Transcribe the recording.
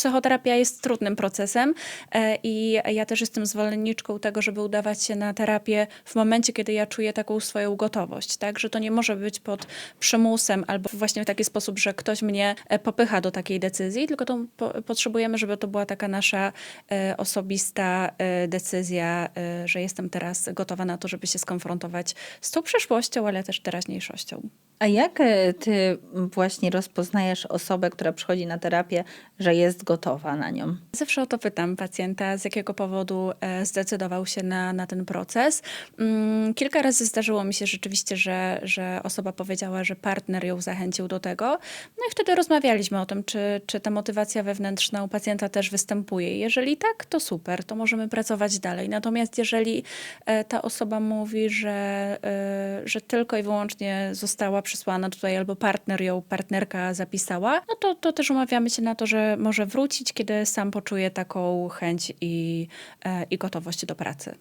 psychoterapia jest trudnym procesem e, i ja też jestem zwolenniczką tego, żeby udawać się na terapię w momencie, kiedy ja czuję taką swoją gotowość, tak? Że to nie może być pod przymusem albo właśnie w taki sposób, że ktoś mnie e, popycha do takiej decyzji, tylko to po, potrzebujemy, żeby to była taka nasza e, osobista decyzja, że jestem teraz gotowa na to, żeby się skonfrontować z tą przeszłością, ale też teraźniejszością. A jak e, ty właśnie rozpoznajesz osobę, która przychodzi na terapię, że jest gotowa na nią? Zawsze o to pytam pacjenta, z jakiego powodu e, zdecydował się na, na ten proces. Mm, Kilka razy zdarzyło mi się rzeczywiście, że, że osoba powiedziała, że partner ją zachęcił do tego. No i wtedy rozmawialiśmy o tym, czy, czy ta motywacja wewnętrzna u pacjenta też występuje. Jeżeli tak, to super, to możemy pracować dalej. Natomiast jeżeli e, ta osoba mówi, że, że tylko i wyłącznie została przysłana tutaj albo partner ją, partnerka zapisała, no to, to też umawiamy się na to, że może wrócić, kiedy sam poczuje taką chęć i, e, i gotowość do pracy.